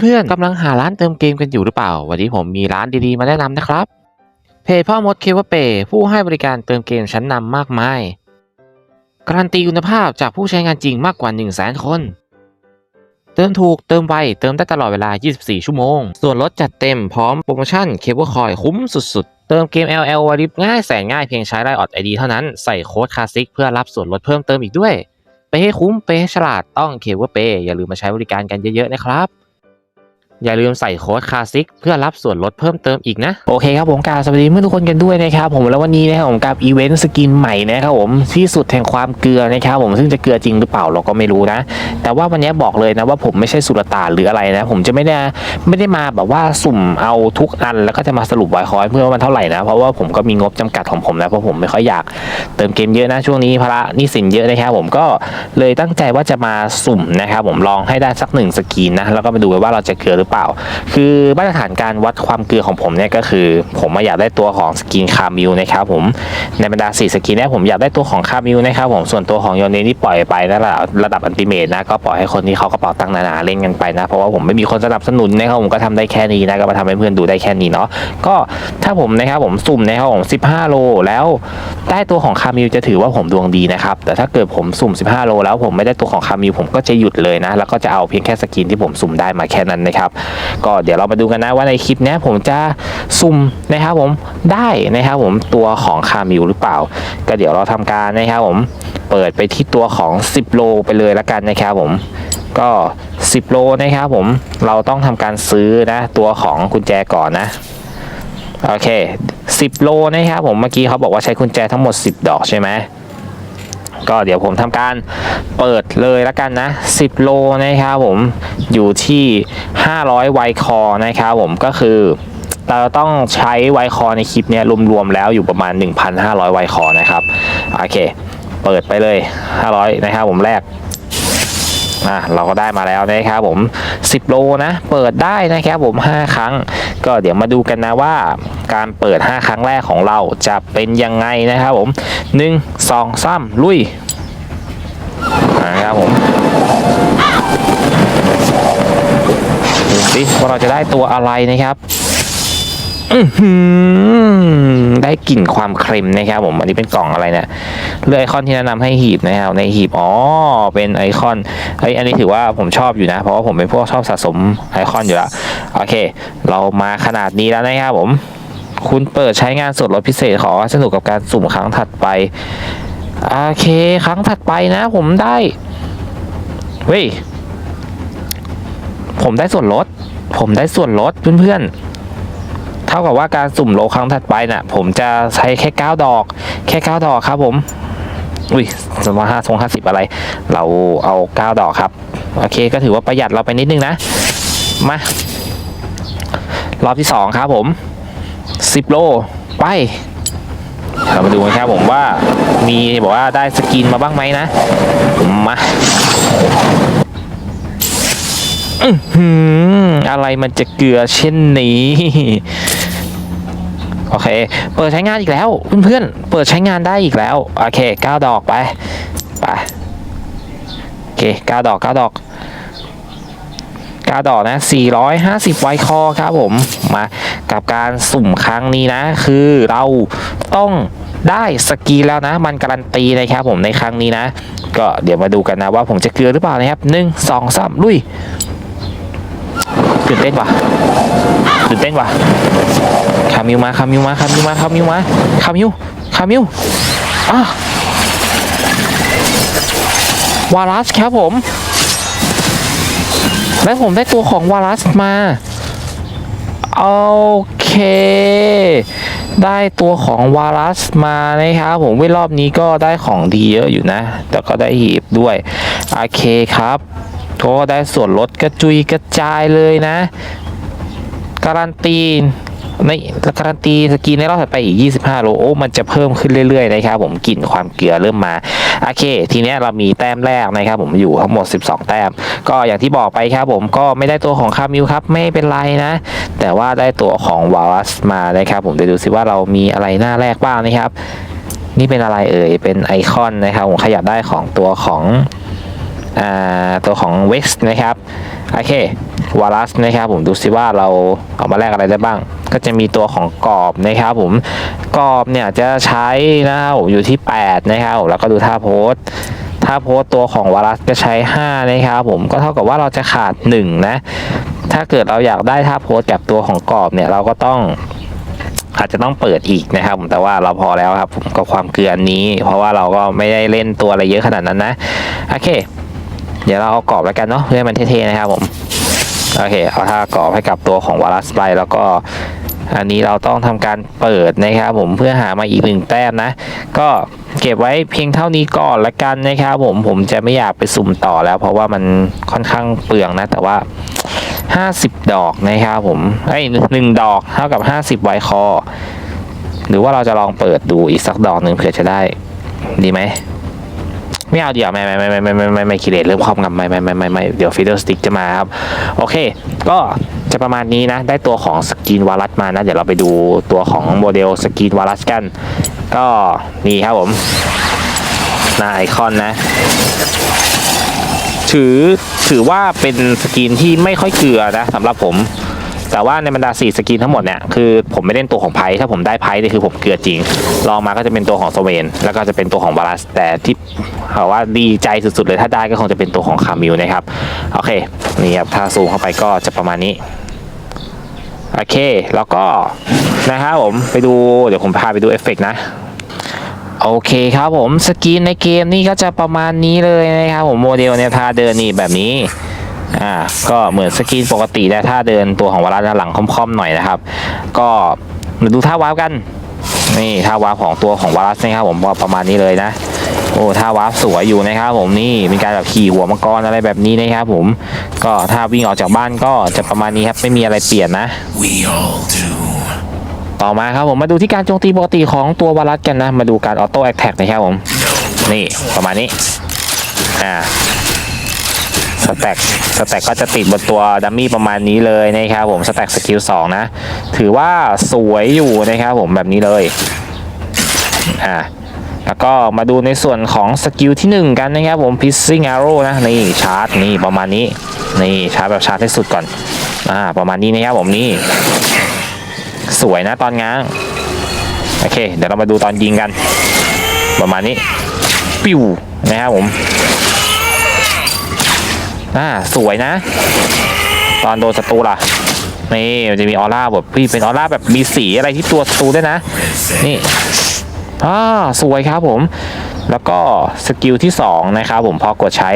เพื่อนๆกำลังหาร้านเติมเกมกันอยู่หรือเปล่า วันนี้ผมมีร้านดีๆมาแนะนำนะครับ เพจพ่อมดเคเวเปผู้ให้บริการเติมเกมชั้นนำมากมาย การันตีคุณภาพจากผู้ใช้งานจริงมากกว่า 1 0 0 0 0แสนคน เติมถูกเติมไว เติมได้ตลอดเวลา 24 ชั่วโมง ส่วนลดจัดเต็มพร้อมโปรโมชั่นเคเบิลคอยคุ้มสุดๆ เติมเกม LL วาริบง่ายแสนง่ายเพียงใช้ไลน์ออดไอดีเท่านั้นใส่โค้ดคาซิกเพื่อรับส่วนลดเพิ่มเติมอีกด้วย ไปให้คุ้มไปให้ฉลาดต้องเคเบิลเปอย่าลืมมาใช้บริการกันเยอะๆนะครับ อย่าลืมใส่โค้ดคาซิกเพื่อรับส่วนลดเพิ่มเติมอีกนะ โอเคครับผมกาสวัสดีเพื่อนทุกคนกันด้วยนะครับผมแล้ววันนี้นะครับผมกับอีเวนต์สกินใหม่นะครับผมที่สุดแห่งความเกลือนะครับผมซึ่งจะเกลือจริงหรือเปล่าเราก็ไม่รู้นะ แต่ว่าวันนี้บอกเลยนะว่าผมไม่ใช่สุลต่านหรืออะไรนะ ผมจะไม่ได้ไม่ได้มาแบบว่าสุ่มเอาทุกอัน แล้วก็จะมาสรุปไวคอยเพื่อว่ามันเท่าไหร่นะเพราะว่าผมก็มีงบจำกัดของผมนะเพราะผมไม่ค่อยอยากเติมเกมเยอะนะช่วงนี้ภาระนี้สินเยอะนะครับผมก็เลยตั้งใจว่าจะมาสุ่มนะครับผมลองให้ได้สักหนึ่งสกินนะแล้วก็มาดูว่าเราจะเกลือหรือเปล่า คือมาตรฐานการวัดความเกลือของผมเนี่ยก็คือ ผมมาอยากได้ตัวของสกินคามิวนะครับผมในบรรดา4สกินเนี่ยผมอยากได้ตัวของคามิวนะครับผมส่วนตัวของโยนเนนี่ปล่อยไปนะระดับระดับอันติเมตนะก็ปล่อยให้คนที่เขากระเป๋าตังค์หนาๆเล่นกันไปนะเพราะว่าผมไม่มีคนสนับสนุนนะครับผมก็ทำได้แค่นี้นะก็มาทำให้เพื่อนดูได้แค่นี้เนาะก็ถ้าผมนะครับผมสุ่มนะครับผม15 โลแล้วได้ตัวของคามิวจะถือว่าผมดวงดีนะครับแต่ถ้าเกิดผมสุ่ม 15 โล แล้วผมไม่ได้ตัวของคามิวผมก็จะหยุดเลยนะแล้วก็จะเอาเพียงแค่สกินที่ผมสุ่มได้มาแค่นั้นนะครับก็เดี๋ยวเรามาดูกันนะว่าในคลิปนี้ผมจะสุ่มนะครับผมได้นะครับผมตัวของคามิวหรือเปล่า ก็เดี๋ยวเราทำการนะครับผมเปิดไปที่ตัวของ 10 โลไปเลยละกันนะครับผมก็ 10 โลนะครับผมเราต้องทำการซื้อนะตัวของกุญแจก่อนนะโอเค 10 โลนะครับผมเมื่อกี้เขาบอกว่าใช้กุญแจทั้งหมด 10 ดอกใช่ไหม ก็เดี๋ยวผมทำการเปิดเลยละกันนะ 10 โลนะครับผมอยู่ที่ 500 ไวคอนะครับผมก็คือเราต้องใช้ไวคอในคลิปนี้รวมๆแล้วอยู่ประมาณ 1,500 ไวคอนะครับ โอเค เปิดไปเลย 500 นะครับผมแรก อะเราก็ได้มาแล้วนะครับผม 10 โลนะ เปิดได้นะครับผม 5 ครั้ง ก็เดี๋ยวมาดูกันนะว่า การเปิด 5 ครั้งแรกของเราจะเป็นยังไงนะครับผม 1 2 3 ลุยนะครับผมดูสิว่าเราจะได้ตัวอะไรนะครับ ได้กลิ่นความเค็มนะครับผม อันนี้เป็นกล่องอะไรเนี่ยเลือกไอคอนที่แนะนำให้หีบนะครับในหีบอ๋อเป็นไอคอนเฮ้ยอันนี้ถือว่าผมชอบอยู่นะ เพราะว่าผมเป็นพวกชอบสะสมไอคอนอยู่แล้วโอเค เรามาขนาดนี้แล้วนะครับผม คุณเปิดใช้งานส่วนลดพิเศษขอสนุกกับการสุ่มครั้งถัดไปโอเค ครั้งถัดไปนะ ผมได้เฮ้ยผมได้ส่วนลด ผมได้ส่วนลดเพื่อนๆ เท่ากับว่าการสุ่มโลครั้งถัดไปน่ะ ผมจะใช้แค่9ดอก แค่9ดอกครับผมอุ้ยสมมติห้าทรงห้าสิบอะไร เราเอา9ดอกครับ โอเคก็ถือว่าประหยัดเราไปนิดนึงนะ มารอบที่สองครับผม10โล ไป เรามาดูกันครับผมว่ามีบอกว่าได้สกินมาบ้างไหมนะ มาอื้อหืออะไรมันจะเกลือเช่นนี้ โอเค เปิดใช้งานอีกแล้วเพื่อนๆ เปิดใช้งานได้อีกแล้ว โอเคเก้าดอกไป ไป โอเคเก้าดอกเก้าดอกกาดอกนะสี่ร้อยห้าสิบไวคอครับผม มากับการสุ่มครั้งนี้นะ คือเราต้องได้สกีแล้วนะ มันการันตีนะครับผมในครั้งนี้นะ ก็เดี๋ยวมาดูกันนะว่าผมจะเกลือหรือเปล่านะครับหนึ่งสองสามลุยตื่นเต้นว่ะตื่นเต้นว่ะามิวมาคามิวมาคามิวมาคามิวมาคามิวคามิวอะวาลัสครับผม และผมได้ตัวของวาลัสมา โอเค ได้ตัวของวาลัสมานะครับผมเว้ยรอบนี้ก็ได้ของดีเยอะอยู่นะ แต่ก็ได้หีบด้วย โอเคครับก็ได้ส่วนลดกระจุยกระจายเลยนะ การันตี ในการันตีสกีในรอบถัดไปอีก 25 โลโอ้มันจะเพิ่มขึ้นเรื่อยๆนะครับผมกลิ่นความเกลือเริ่มมา โอเค ทีนี้เรามีแต้มแรกนะครับผมอยู่ทั้งหมด 12 แต้ม ก็อย่างที่บอกไปครับผมก็ไม่ได้ตัวของคามิวครับไม่เป็นไรนะ แต่ว่าได้ตัวของวาลัสมานะครับผมเดี๋ยวดูสิว่าเรามีอะไรหน้าแรกบ้างนะครับ นี่เป็นอะไรเอ่ยเป็นไอคอนนะครับผมขยับได้ของตัวของอตัวของ Wex นะครับ โอเค วารัสนะครับผมดูซิว่าเราเอามาแลกอะไรได้บ้าง ก็จะมีตัวของกรอบนะครับผมกรอบเนี่ยจะใช้นะครับผมอยู่ที่ 8 นะครับผมแล้วก็ดูท่าโพสท่าโพสตัวของวารัสก็ใช้ 5 นะครับผมก็เท่ากับว่าเราจะขาด 1 นะ ถ้าเกิดเราอยากได้ท่าโพสต์กับตัวของกรอบเนี่ยเราก็ต้องอาจจะต้องเปิดอีกนะครับผมแต่ว่าเราพอแล้วครับผมกับความเกลืออนนี้ เพราะว่าเราก็ไม่ได้เล่นตัวอะไรเยอะขนาดนั้นนะ โอเค เดี๋ยวเราเอากรอบแล้วกันเนาะเพื่อให้มันเท่ๆนะครับผม โอเคเอาท่ากรอบให้กับตัวของวารัสไปแล้วก็อันนี้เราต้องทำการเปิดนะครับผมเพื่อหามาอีกหนึ่งแต้มนะ ก็เก็บไว้เพียงเท่านี้ก่อนละกันนะครับผมผมจะไม่อยากไปสุ่มต่อแล้ว เพราะว่ามันค่อนข้างเปลืองนะ แต่ว่า 50 ดอกนะครับผมไอ้หนึ่งดอกเท่ากับ 50ไวคอ หรือว่าเราจะลองเปิดดูอีกสักดอกหนึ่งเผื่อจะได้ ดีไหม ไม่เอาเดี๋ยวไม่ไม่ไม่ไม่ไม่ไม่ไม่คิเลตเริ่มครอบงำไม่ไม่ไม่ไม่ไม่เดี๋ยวฟิดเอร์สติ๊กจะมาครับ โอเค ก็จะประมาณนี้นะ ได้ตัวของสกินวารัสมานะ เดี๋ยวเราไปดูตัวของโมเดลสกินวารัสกัน ก็นี่ครับผมหน้าไอคอนนะถือถือว่าเป็นสกินที่ไม่ค่อยเกลือนะสำหรับผม แต่ว่าในบรรดา 4 สกรีนทั้งหมดเนี่ยคือผมไม่เล่นตัวของไพ่ถ้าผมได้ไพ่นี่คือผมเกลือจริง ลองมาก็จะเป็นตัวของโซเวนแล้วก็จะเป็นตัวของบาลัสแต่ที่เขาว่าดีใจสุดๆเลยถ้าได้ก็คงจะเป็นตัวของคามิลนะครับโอเคนี่ครับถ้าซูมเข้าไปก็จะประมาณนี้โอเคแล้วก็นะครับผมไปดูเดี๋ยวผมพาไปดูเอฟเฟกต์นะโอเคครับผมสกรีนในเกมนี่ก็จะประมาณนี้เลยนะครับผมโมเดลเนี่ยท่าเดินนี่แบบนี้ อ่าก็เหมือนสกรีนปกติแต่ท่าเดินตัวของวาระหลังค่อมๆหน่อยนะครับ ก็มาดูท่าวาร์ปกัน นี่ท่าวาร์ปของตัวของวารัสนะครับผมก็ประมาณนี้เลยนะโอ้ท่าวาร์ปสวยอยู่นะครับผมนี่มีการแบบขี่หัวมังกรอะไรแบบนี้นะครับผมก็ถ้าวิ่งออกจากบ้านก็จะประมาณนี้ครับไม่มีอะไรเปลี่ยนนะ We all do. ต่อมาครับผมมาดูที่การโจมตีปกติของตัววารัสกันนะ มาดูการออโต้แอคแท็กนะครับผม นี่ประมาณนี้อ่า สแต็กสแต็กก็จะติดบนตัวดัมมี่ประมาณนี้เลยนะครับผมสแต็กสกิลสองนะ ถือว่าสวยอยู่นะครับผมแบบนี้เลยอ่าแล้วก็มาดูในส่วนของสกิลที่ 1 กันนะครับผม Pissing Arrow นะนี่ชาร์จนี่ประมาณนี้นี่ชาร์จแบบชาร์จให้สุดก่อนอ่าประมาณนี้นะครับผมนี่สวยนะตอนง้างโอเค เดี๋ยวเรามาดูตอนยิงกัน ประมาณนี้ ปิ้วนะครับผม อ่าสวยนะ ตอนโดนศัตรูล่ะนี่มันจะมีออร่าแบบพี่เป็นออร่าแบบมีสีอะไรที่ตัวศัตรูด้วยนะ นี่อ่าสวยครับผม แล้วก็สกิลที่สองนะครับผมพอกดใช้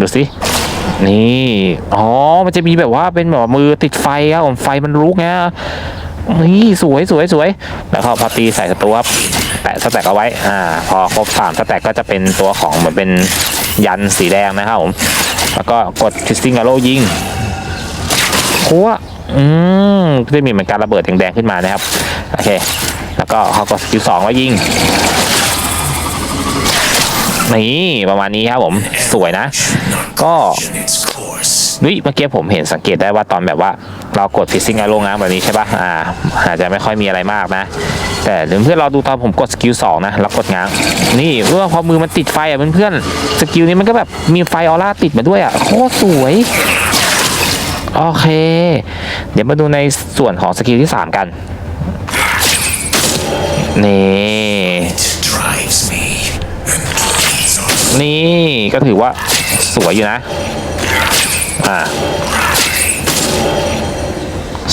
ดูสินี่ อ๋อ มันจะมีแบบว่าเป็นแบบมือติดไฟครับผมไฟมันลุกนะนี่สวยสวยสวย แล้วก็พอตีใส่ศัตรูครับแปะสแต็กเอาไว้ อ่า พอครบสามสแต็กก็จะเป็นตัวของเหมือนเป็นยันสีแดงนะครับผม แล้วก็กดทิสติ้งอโร่ยิงหัวอืมก็จะมีเหมือนการระเบิดแดงๆขึ้นมานะครับ โอเค แล้วก็เขากดสกิลสองแล้วยิง นี่ ประมาณนี้ครับผม สวยนะ ก็ นี่เมื่อกี้ผมเห็นสังเกตได้ว่าตอนแบบว่าเรากดฟิซซิ่งอารมณ์ง้างแบบนี้ใช่ปะอ่าอาจจะไม่ค่อยมีอะไรมากนะ แต่เดี๋ยวเพื่อนเราดูตอนผมกดสกิลสองนะแล้วกดง้าง นี่เมื่อพอมือมันติดไฟอะเพื่อนๆสกิลนี้มันก็แบบมีไฟออร่าติดมาด้วยอะโคตรสวยโอเค เดี๋ยวมาดูในส่วนของสกิลที่สามกัน นี่ นี่ก็ถือว่าสวยอยู่นะ อ่า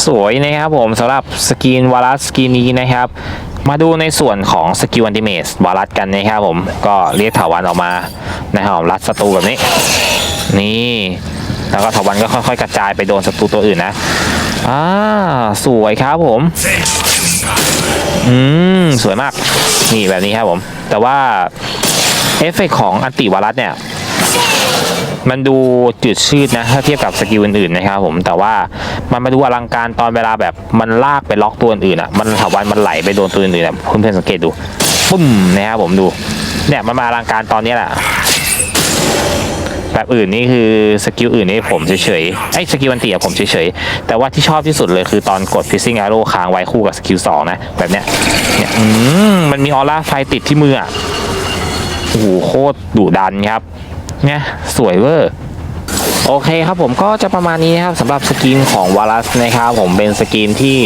สวยนะครับผมสำหรับสกินวารัสสกินนี้นะครับ มาดูในส่วนของสกิลอันติเมสวารัสกันนะครับผมก็เรียกถาวันออกมานะครับรัดศัตรูแบบนี้ นี่แล้วก็ถาวันก็ค่อยๆ กระจายไปโดนศัตรูตัวอื่นนะอ่าสวยครับผมอืมสวยมากนี่แบบนี้ครับผม แต่ว่าเอฟเฟกของอันติวารัสเนี่ย มันดูจืดชืดนะถ้าเทียบกับสกิลอื่นๆนะครับผมแต่ว่ามันมาดูอลังการตอนเวลาแบบมันลากไปล็อกตัวอื่นอะมันถาวันมันไหลไปโดนตัวอื่นๆอะเพื่อนๆสังเกตดูปุ้มนะครับผมดูเนี่ยมันมาอลังการตอนนี้แหละแบบอื่นนี่คือสกิลอื่นนี่ผมเฉยๆไอ้สกิลอันติอะผมเฉยๆแต่ว่าที่ชอบที่สุดเลยคือตอนกด Fishing Arrow ค้างไว้คู่กับสกิลสองนะแบบเนี้ยเนี่ยมมันมีออร่าไฟติดที่มืออะโอ้โหโคตรดุดันครับ เนี่ยสวยเวอร์โอเคครับผมก็จะประมาณนี้นะครับสำหรับสกินของวารัสนะครับผมเป็นสกินที่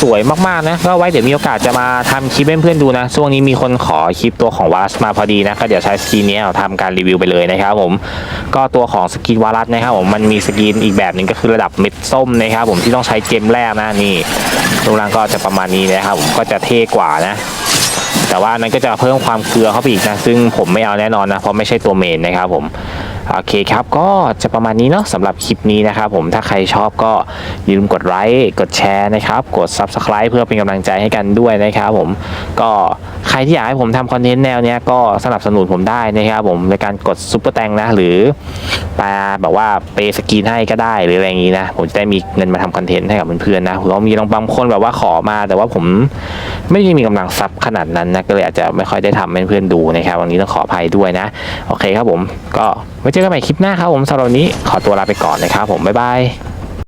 สวยมากๆนะก็ไว้เดี๋ยวมีโอกาสจะมาทำคลิปให้เพื่อนๆดูนะช่วงนี้มีคนขอคลิปตัวของวารัสมาพอดีนะก็เดี๋ยวใช้สกินนี้เอาทำการรีวิวไปเลยนะครับผมก็ตัวของสกินวารัสนะครับผมมันมีสกินอีกแบบหนึ่งก็คือระดับเม็ดส้มนะครับผมที่ต้องใช้เจมแรกนะนี่รูปร่างก็จะประมาณนี้นะครับผมก็จะเท่กว่านะ แต่ว่านั้นก็จะเพิ่มความเกลือเข้าไปอีกนะ ซึ่งผมไม่เอาแน่นอนนะ เพราะไม่ใช่ตัวเมนนะครับผม โอเคครับก็จะประมาณนี้เนาะสำหรับคลิปนี้นะครับผมถ้าใครชอบก็อย่าลืมกดไลค์กดแชร์นะครับกด Subscribe เพื่อเป็นกำลังใจให้กันด้วยนะครับผมก็ใครที่อยากให้ผมทำคอนเทนต์แนวเนี้ยก็สนับสนุนผมได้นะครับผมในการกดซุปเปอร์แตงนะหรือแปลแบบว่าเปสกีนให้ก็ได้หรืออะไรอย่างนี้นะผมจะได้มีเงินมาทำคอนเทนต์ให้กับเพื่อนๆนะผมมีบางคนแบบว่าขอมา แต่ว่าผมไม่ได้มีกำลังซับขนาดนั้นนะก็เลยอาจจะไม่ค่อยได้ทำให้เพื่อนดูนะครับวันนี้ต้องขออภัยด้วยนะ โอเคครับผมก็ ไว้เจอกันใหม่คลิปหน้าครับผมสำหรับวันนี้ขอตัวลาไปก่อนนะครับผมบ๊ายบาย